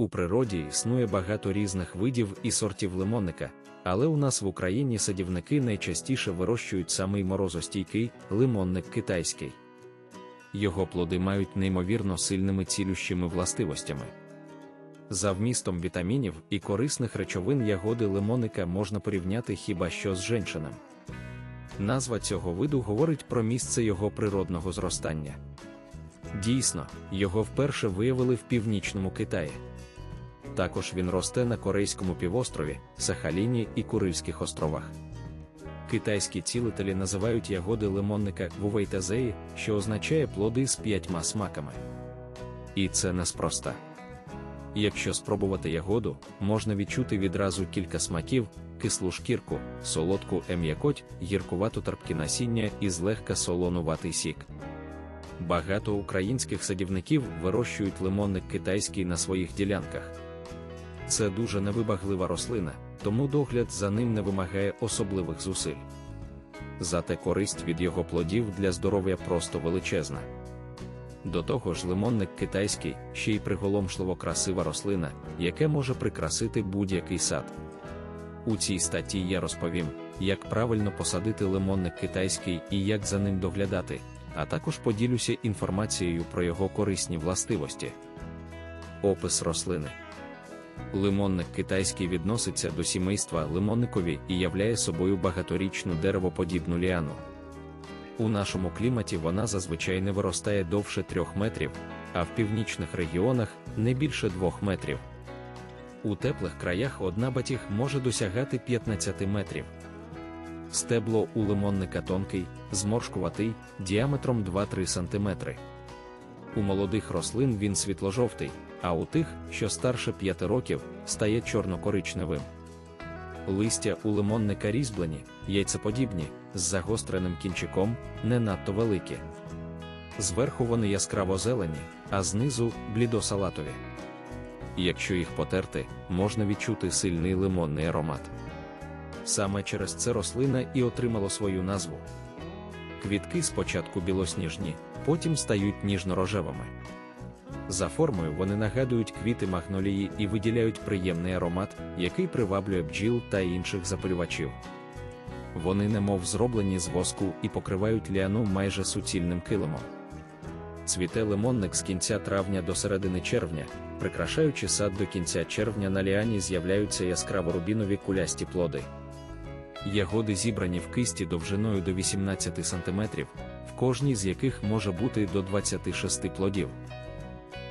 У природі існує багато різних видів і сортів лимонника, але у нас в Україні садівники найчастіше вирощують самий морозостійкий лимонник китайський. Його плоди мають неймовірно сильними цілющими властивостями. За вмістом вітамінів і корисних речовин ягоди лимонника можна порівняти хіба що з женшином. Назва цього виду говорить про місце його природного зростання. Дійсно, його вперше виявили в північному Китаї. Також він росте на Корейському півострові, Сахаліні і Курильських островах. Китайські цілителі називають ягоди лимонника вувейтазеї, що означає плоди з п'ятьма смаками. І це неспроста. Якщо спробувати ягоду, можна відчути відразу кілька смаків, кислу шкірку, солодку ем'якоть, гіркувату терпкі насіння і злегка солонуватий сік. Багато українських садівників вирощують лимонник китайський на своїх ділянках. Це дуже невибаглива рослина, тому догляд за ним не вимагає особливих зусиль. Зате користь від його плодів для здоров'я просто величезна. До того ж, лимонник китайський ще й приголомшливо красива рослина, яке може прикрасити будь-який сад. У цій статті я розповім, як правильно посадити лимонник китайський і як за ним доглядати, а також поділюся інформацією про його корисні властивості. Опис рослини. Лимонник китайський відноситься до сімейства лимонникові і являє собою багаторічну деревоподібну ліану. У нашому кліматі вона зазвичай не виростає довше 3 метрів, а в північних регіонах не більше 2 метрів. У теплих краях одна батіг може досягати 15 метрів. Стебло у лимонника тонкий, зморшкуватий, діаметром 2-3 см. У молодих рослин він світло-жовтий, а у тих, що старше 5 років, стає чорно-коричневим. Листя у лимонника різьблені, яйцеподібні, з загостреним кінчиком, не надто великі. Зверху вони яскраво зелені, а знизу блідосалатові. Якщо їх потерти, можна відчути сильний лимонний аромат. Саме через це рослина і отримало свою назву. Квітки спочатку білосніжні, потім стають ніжно-рожевими. За формою вони нагадують квіти магнолії і виділяють приємний аромат, який приваблює бджіл та інших запалювачів. Вони немов зроблені з воску і покривають ліану майже суцільним килимом. Цвіте лимонник з кінця травня до середини червня, прикрашаючи сад до кінця червня на ліані з'являються яскраво рубінові кулясті плоди. Ягоди зібрані в кисті довжиною до 18 см, кожній з яких може бути до 26 плодів.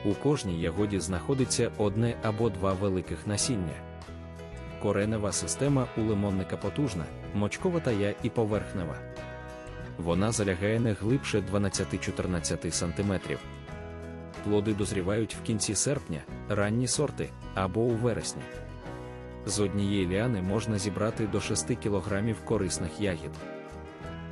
У кожній ягоді знаходиться одне або два великих насіння. Коренева система у лимонника потужна, мочкова тая і поверхнева. Вона залягає не глибше 12-14 см. Плоди дозрівають в кінці серпня, ранні сорти або у вересні. З однієї ліани можна зібрати до 6 кг корисних ягід.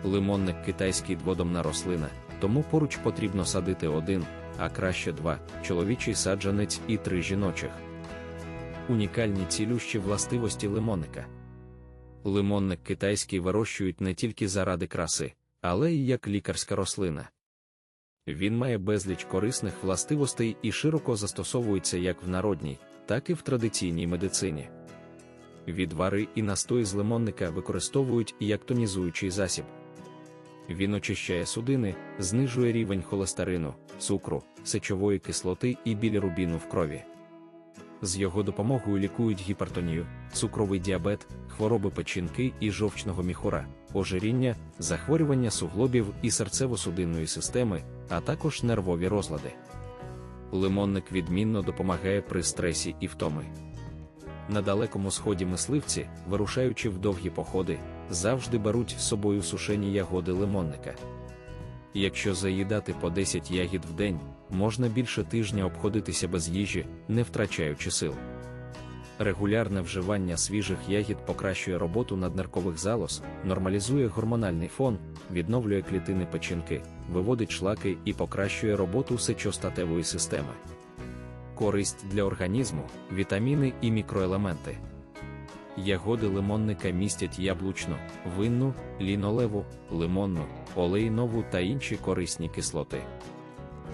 Лимонник китайський дводомна рослина, тому поруч потрібно садити один, а краще два чоловічий саджанець і три жіночих. Унікальні цілющі властивості лимонника. Лимонник китайський вирощують не тільки заради краси, але й як лікарська рослина. Він має безліч корисних властивостей і широко застосовується як в народній, так і в традиційній медицині. Відвари і настой з лимонника використовують як тонізуючий засіб. Він очищає судини, знижує рівень холестерину, цукру, сечової кислоти і білірубіну в крові. З його допомогою лікують гіпертонію, цукровий діабет, хвороби печінки і жовчного міхура, ожиріння, захворювання суглобів і серцево-судинної системи, а також нервові розлади. Лимонник відмінно допомагає при стресі і втоми. На далекому сході мисливці, вирушаючи в довгі походи, завжди беруть з собою сушені ягоди лимонника. Якщо заїдати по 10 ягід в день, можна більше тижня обходитися без їжі, не втрачаючи сил. Регулярне вживання свіжих ягід покращує роботу надниркових залоз, нормалізує гормональний фон, відновлює клітини печінки, виводить шлаки і покращує роботу сечостатевої системи. Користь для організму, вітаміни і мікроелементи. Ягоди лимонника містять яблучну, винну, лінолеву, лимонну, олейнову та інші корисні кислоти.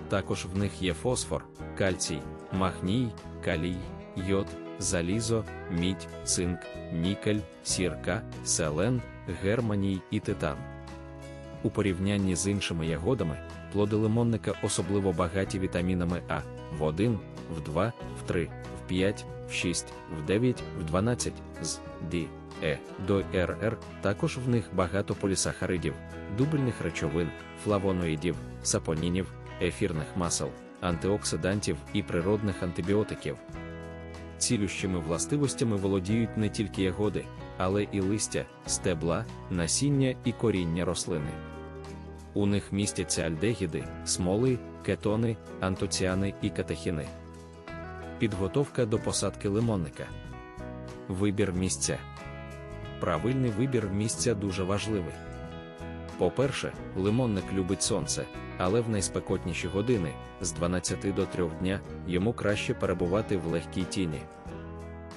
Також в них є фосфор, кальцій, магній, калій, йод, залізо, мідь, цинк, нікель, сірка, селен, германій і титан. У порівнянні з іншими ягодами, плоди лимонника особливо багаті вітамінами А в 1, в 2, в 3, в 5, в 6, в 9, в 12, з Д, Е до РР, також в них багато полісахаридів, дубельних речовин, флавоноїдів, сапонінів, ефірних масел, антиоксидантів і природних антибіотиків. Цілющими властивостями володіють не тільки ягоди, але і листя, стебла, насіння і коріння рослини. У них містяться альдегіди, смоли, кетони, антоціани і катехіни. Підготовка до посадки лимонника. Вибір місця. Правильний вибір місця дуже важливий. По-перше, лимонник любить сонце, але в найспекотніші години з 12 до 3 дня йому краще перебувати в легкій тіні.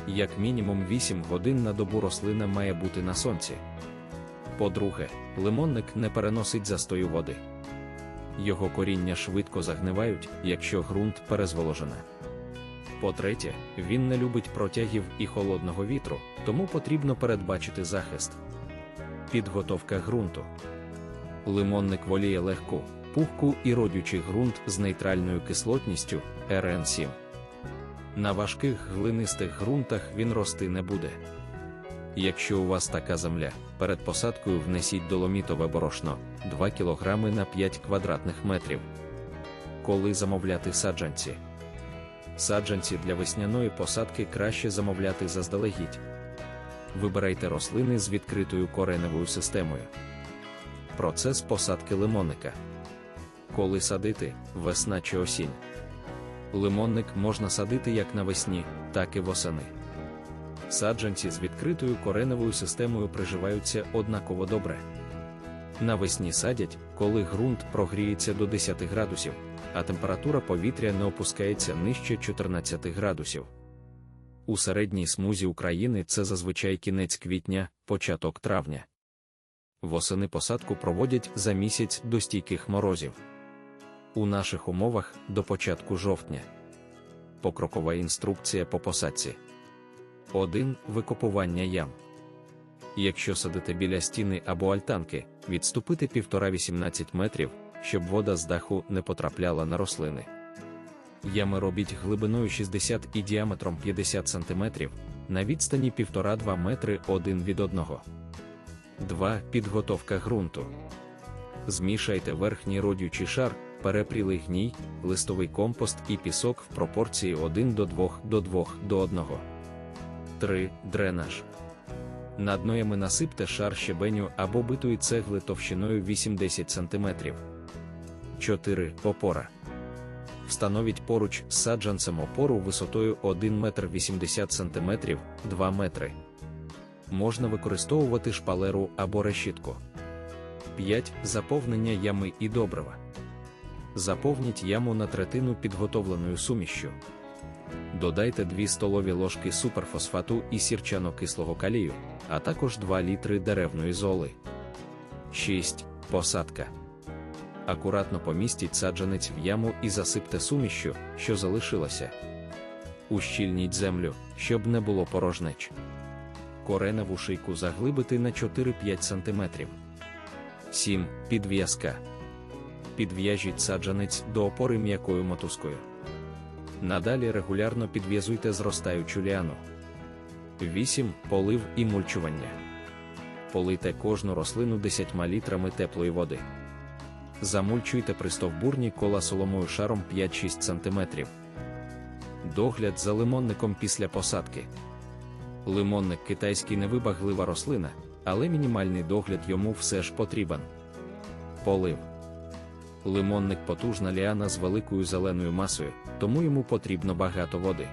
Як мінімум 8 годин на добу рослина має бути на сонці. По-друге, лимонник не переносить застою води. Його коріння швидко загнивають, якщо ґрунт перезволожене. По-третє, він не любить протягів і холодного вітру, тому потрібно передбачити захист. Підготовка ґрунту. Лимонник воліє легку, пухку і родючий ґрунт з нейтральною кислотністю РН7. На важких глинистих ґрунтах він рости не буде. Якщо у вас така земля, перед посадкою внесіть доломітове борошно 2 кг на 5 квадратних метрів. Коли замовляти саджанці? Саджанці для весняної посадки краще замовляти заздалегідь. Вибирайте рослини з відкритою кореневою системою. Процес посадки лимонника. Коли садити весна чи осінь. Лимонник можна садити як навесні, так і восени. Саджанці з відкритою кореневою системою приживаються однаково добре. Навесні садять, коли ґрунт прогріється до 10 градусів, а температура повітря не опускається нижче 14 градусів. У середній смузі України це зазвичай кінець квітня, початок травня. Восени посадку проводять за місяць до стійких морозів. У наших умовах до початку жовтня. Покрокова інструкція по посадці. 1. Викопування ям. Якщо садите біля стіни або альтанки, відступити 1,5-18 метрів, щоб вода з даху не потрапляла на рослини. Ями робіть глибиною 60 і діаметром 50 см, на відстані 1,5-2 метри один від одного. 2. Підготовка ґрунту. Змішайте верхній родючий шар, перепрілий гній, листовий компост і пісок в пропорції 1 до 2 до 2 до 1. 3. Дренаж. Над ноями насипте шар щебеню або битої цегли товщиною 8-10 см. 4. Опора. Встановіть поруч з саджанцем опору висотою 1 метр 80 см 2 метри. Можна використовувати шпалеру або решітку. 5. Заповнення ями і добрива. Заповніть яму на третину підготовленою сумішшю. Додайте 2 столові ложки суперфосфату і сірчано-кислого калію, а також 2 літри деревної золи. 6. Посадка. Акуратно помістіть саджанець в яму і засипте сумішшю, що залишилося. Ущільніть землю, щоб не було порожнеч. Кореневу шийку заглибити на 4-5 см. 7. Підв'язка. Підв'яжіть саджанець до опори м'якою мотузкою. Надалі регулярно підв'язуйте зростаючу ліану. 8. Полив і мульчування. Полийте кожну рослину 10 літрами теплої води. Замульчуйте пристовбурні кола соломою шаром 5-6 см. Догляд за лимонником після посадки. Лимонник китайський невибаглива рослина, але мінімальний догляд йому все ж потрібен. Полив. Лимонник потужна ліана з великою зеленою масою, тому йому потрібно багато води.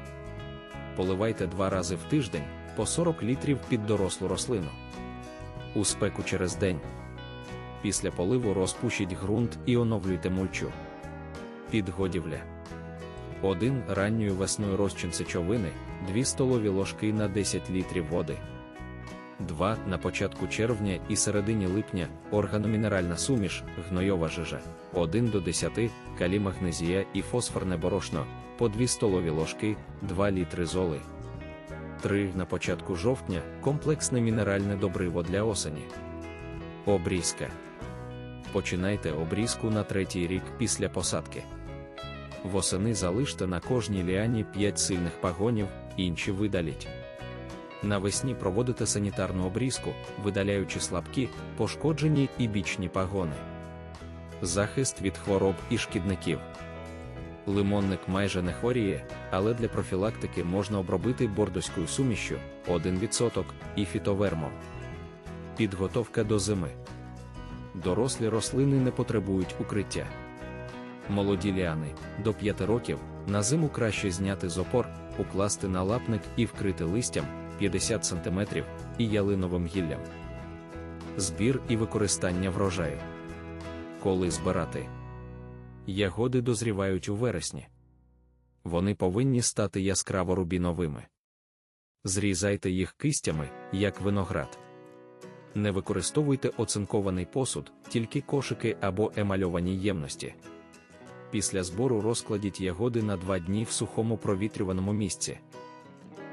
Поливайте два рази в тиждень по 40 літрів під дорослу рослину. У спеку через день. Після поливу розпушіть ґрунт і оновлюйте мульчу. Підгодівля. 1 ранньою весною розчин сечовини, 2 столові ложки на 10 літрів води. 2. На початку червня і середині липня органомінеральна суміш, гнойова жижа 1 до 10, калій магнезія і фосфорне борошно по 2 столові ложки, 2 літри золи. 3. На початку жовтня комплексне мінеральне добриво для осені. Обрізка. Починайте обрізку на третій рік після посадки. Восени залиште на кожній ліані 5 сильних пагонів, інші видаліть. Навесні проводите санітарну обрізку, видаляючи слабкі, пошкоджені і бічні пагони. Захист від хвороб і шкідників. Лимонник майже не хворіє, але для профілактики можна обробити бордоською сумішю 1% і фітовермо. Підготовка до зими. Дорослі рослини не потребують укриття. Молоді ліани до 5 років на зиму краще зняти з опор, укласти на лапник і вкрити листям 50 см і ялиновим гіллям. Збір і використання врожаю. Коли збирати. Ягоди дозрівають у вересні. Вони повинні стати яскраво рубіновими. Зрізайте їх кистями, як виноград. Не використовуйте оцинкований посуд, тільки кошики або емальовані ємності. Після збору розкладіть ягоди на 2 дні в сухому провітрюваному місці.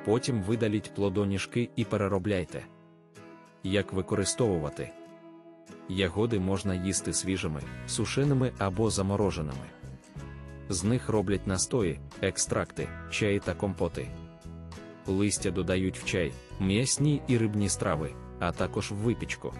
Потім видаліть плодоніжки і переробляйте. Як використовувати? Ягоди можна їсти свіжими, сушеними або замороженими. З них роблять настої, екстракти, чаї та компоти. Листя додають в чай, м'ясні і рибні страви, а також випічку.